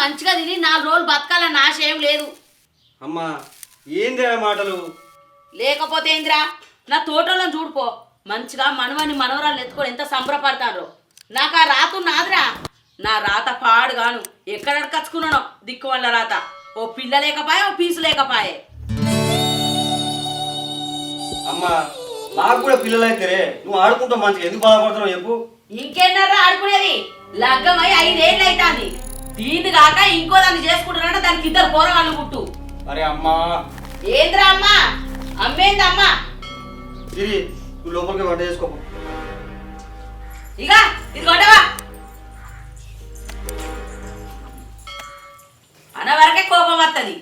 మంచిగా తిని నాలుగు రోజులు బతకాలని ఆశ ఏం లేదు. అమ్మా ఏంది ఆ మాటలు? లేకపోతే ఏందిరా? నా తోటలో చూడుపో మంచిగా మనవని మనవరాలు ఎత్తుకొని ఎంత సంబరపడతారో నాకు ఆ రాత నాదిరా. నా రాత పాడుగాను ఎక్కడ కచ్చుకున్నానో దిక్కు వల్ల రాత. ఓ పిల్ల లేకపాయే ఓ పీసు లేకపాయే. అమ్మా నాకు కూడా పిల్లలు అయితే నువ్వు ఆడుకుంటావు మంచిగా. ఎందుకు బాధపడుతున్నావు చెప్పు? ఇంకేన్నారా ఆడుకునేది? లగ్గమై ఐదేళ్ళు అవుతుంది దీన్ని కాక ఇంకో దాన్ని చేసుకుంటున్నాడు దానికి ఇద్దరు పోరగాళ్ళు పుట్టు. అరే అమ్మా. ఏంద్రా అమ్మా? అమ్మేంది అమ్మా నువ్వు లోపలికి వంట చేసుకో ఇక ఇది కొట్టవా అన్న వరకే కోపం వస్తుంది